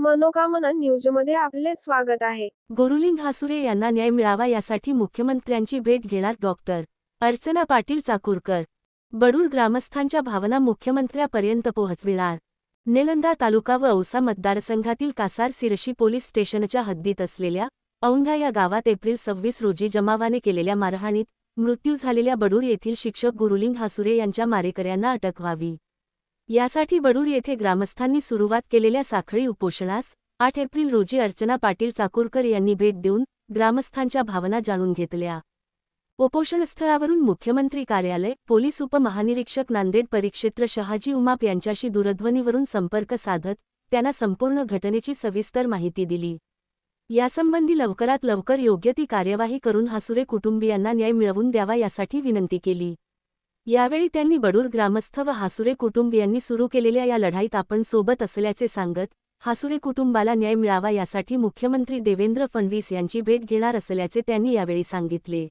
मनोकामना न्यूजमध्ये आपले स्वागत आहे. गोरुलिंग हासुरे यांना न्याय मिळावा यासाठी मुख्यमंत्र्यांची भेट घेणार डॉक्टर अर्चना पाटील चाकूरकर. बडूर ग्रामस्थांच्या भावना मुख्यमंत्र्यापर्यंत पोहोचविणार. निलंदा तालुका व औसा मतदारसंघातील कासार सिरशी पोलीस स्टेशनच्या हद्दीत असलेल्या औंधा या गावात एप्रिल सव्वीस रोजी जमावाने केलेल्या मारहाणीत मृत्यू झालेल्या बडूर येथील शिक्षक गुरुलिंग हासुरे यांच्या मारेकऱ्यांना अटक व्हावी. यासाठी बडूर येथे ग्रामस्थांनी सुरुवात केलेल्या साखळी उपोषणास आठ एप्रिल रोजी अर्चना पाटील चाकूरकर यांनी भेट देऊन ग्रामस्थांच्या भावना जाणून घेतल्या. उपोषणस्थळावरून मुख्यमंत्री कार्यालय पोलीस उपमहानिरीक्षक नांदेड परिक्षेत्र शहाजी उमाप यांच्याशी दूरध्वनीवरून संपर्क साधत त्यांना संपूर्ण घटनेची सविस्तर माहिती दिली. यासंबंधी लवकरात लवकर योग्य ती कार्यवाही करून हासुरे कुटुंबियांना न्याय मिळवून द्यावा यासाठी विनंती केली. यावेळी त्यांनी बडूर ग्रामस्थ व हासुरे कुटुंबियांनी सुरू केलेल्या या लढाईत आपण सोबत असल्याचे सांगत हासुरे कुटुंबाला न्याय मिळावा यासाठी मुख्यमंत्री देवेंद्र फडणवीस यांची भेट घेणार असल्याचे त्यांनी यावेळी सांगितले.